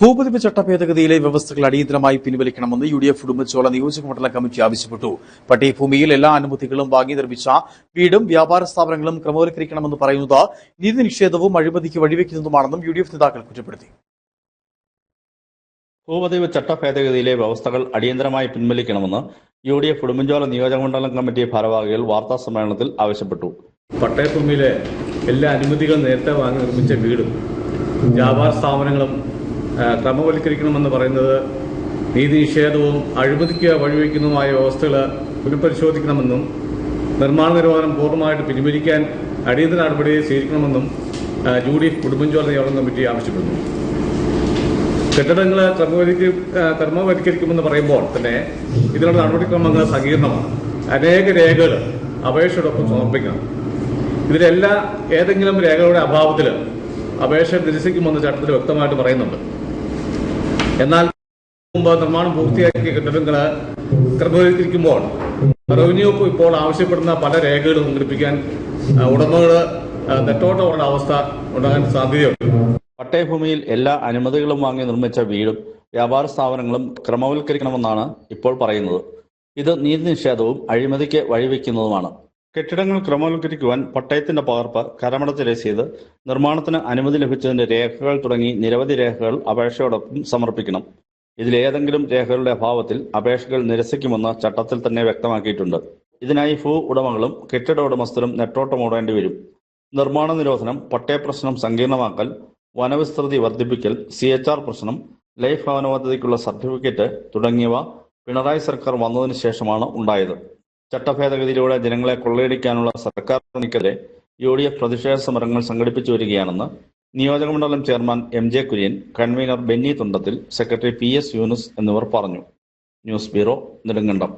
ഭൂപതിവ് ചട്ട ഭേദഗതിയിലെ വ്യവസ്ഥകൾ അടിയന്തരമായി പിൻവലിക്കണമെന്ന് യു ഡി എഫ് ഉടുമ്പച്ചോള നിയോജക മണ്ഡല കമ്മിറ്റി ആവശ്യപ്പെട്ടു. പട്ടയഭൂമിയിൽ എല്ലാ അനുമതികളും വാങ്ങി നിർമ്മിച്ച വീടും വ്യാപാര സ്ഥാപനങ്ങളും ക്രമവൽക്കരിക്കണമെന്ന് പറയുന്നത് നീതി നിഷേധവും അഴിമതിക്ക് വഴിവെക്കുന്നതുമാണെന്നും യു ഡി എഫ് നേതാക്കൾ കുറ്റപ്പെടുത്തി. ഭൂപതിവ് ചട്ട ഭേദഗതിയിലെ വ്യവസ്ഥകൾ അടിയന്തരമായി പിൻവലിക്കണമെന്ന് യു ഡി എഫ് ഉടുമ്പൻചോല നിയോജകമണ്ഡലം കമ്മിറ്റി ഭാരവാഹികൾ വാർത്താ സമ്മേളനത്തിൽ ആവശ്യപ്പെട്ടു. പട്ടയഭൂമിയിലെ എല്ലാ അനുമതികളും നേരത്തെ വാങ്ങി നിർമ്മിച്ച വീടും വ്യാപാര സ്ഥാപനങ്ങളും ക്രമവൽക്കരിക്കണമെന്ന് പറയുന്നത് നീതി നിഷേധവും അഴിമതിക്ക് വഴിവെക്കുന്നതുമായ വ്യവസ്ഥകൾ പുനഃപരിശോധിക്കണമെന്നും നിർമ്മാണ നിരോധനം പൂർണമായിട്ട് പിൻവലിക്കാൻ അടിയന്തര നടപടി സ്വീകരിക്കണമെന്നും യു ഡി എഫ് ഉടുമ്പൻചോല നിയോഗം കമ്മിറ്റി ആവശ്യപ്പെടുന്നു. കെട്ടിടങ്ങൾ ക്രമവൽക്കരി ക്രമവൽക്കരിക്കുമെന്ന് പറയുമ്പോൾ തന്നെ ഇതിനുള്ള നടപടിക്രമങ്ങൾ സങ്കീർണമാണ്. അനേക രേഖകൾ അപേക്ഷയോടൊപ്പം സമർപ്പിക്കണം. ഇതിലെല്ലാ ഏതെങ്കിലും രേഖകളുടെ അഭാവത്തിൽ അപേക്ഷ നിരസിക്കുമെന്ന് ചട്ടത്തിൽ വ്യക്തമായിട്ട് പറയുന്നുണ്ട്. എന്നാൽ മുമ്പ് നിർമ്മാണം പൂർത്തിയാക്കിയ കെട്ടിടങ്ങൾ ക്രമീകരിച്ചിരിക്കുമ്പോൾ റവന്യൂ വകുപ്പ് ഇപ്പോൾ ആവശ്യപ്പെടുന്ന പല രേഖകളും സംഘടിപ്പിക്കാൻ ഉടമകൾ നെട്ടോട്ടമുള്ള അവസ്ഥ ഉണ്ടാകാൻ സാധ്യതയുണ്ട്. പട്ടയഭൂമിയിൽ എല്ലാ അനുമതികളും വാങ്ങി നിർമ്മിച്ച വീടും വ്യാപാര സ്ഥാപനങ്ങളും ക്രമവൽക്കരിക്കണമെന്നാണ് ഇപ്പോൾ പറയുന്നത്. ഇത് നീതി നിഷേധവും അഴിമതിക്ക് വഴിവെക്കുന്നതുമാണ്. കെട്ടിടങ്ങൾ ക്രമവൽക്കരിക്കുവാൻ പട്ടയത്തിന്റെ പകർപ്പ് കരമടച്ച് രസീത് നിർമ്മാണത്തിന് അനുമതി ലഭിച്ചതിന്റെ രേഖകൾ തുടങ്ങി നിരവധി രേഖകൾ അപേക്ഷയോടൊപ്പം സമർപ്പിക്കണം. ഇതിലേതെങ്കിലും രേഖകളുടെ അഭാവത്തിൽ അപേക്ഷകൾ നിരസിക്കുമെന്ന് ചട്ടത്തിൽ തന്നെ വ്യക്തമാക്കിയിട്ടുണ്ട്. ഇതിനായി ഭൂ ഉടമകളും കെട്ടിട ഉടമസ്ഥരും നെട്ടോട്ടമോടേണ്ടി വരും. നിർമ്മാണ നിരോധനം പട്ടയപ്രശ്നം സങ്കീർണമാക്കൽ വനവിസ്തൃതി വർദ്ധിപ്പിക്കൽ സി എച്ച് ആർ പ്രശ്നം ലൈഫ് ഭവന പദ്ധതിക്കുള്ള സർട്ടിഫിക്കറ്റ് തുടങ്ങിയവ പിണറായി സർക്കാർ വന്നതിന് ശേഷമാണ് ഉണ്ടായത്. ചട്ടഭേദഗതിയിലൂടെ ജനങ്ങളെ കൊള്ളയടിക്കാനുള്ള സർക്കാർ നീക്കത്തെ യു ഡി എഫ് പ്രതിഷേധ സമരങ്ങൾ സംഘടിപ്പിച്ചു വരികയാണെന്ന് നിയോജകമണ്ഡലം chairman M J Kurian convener Benny Thundathil secretary P S Yunus എന്നിവർ പറഞ്ഞു. News bureau Nedumkandam.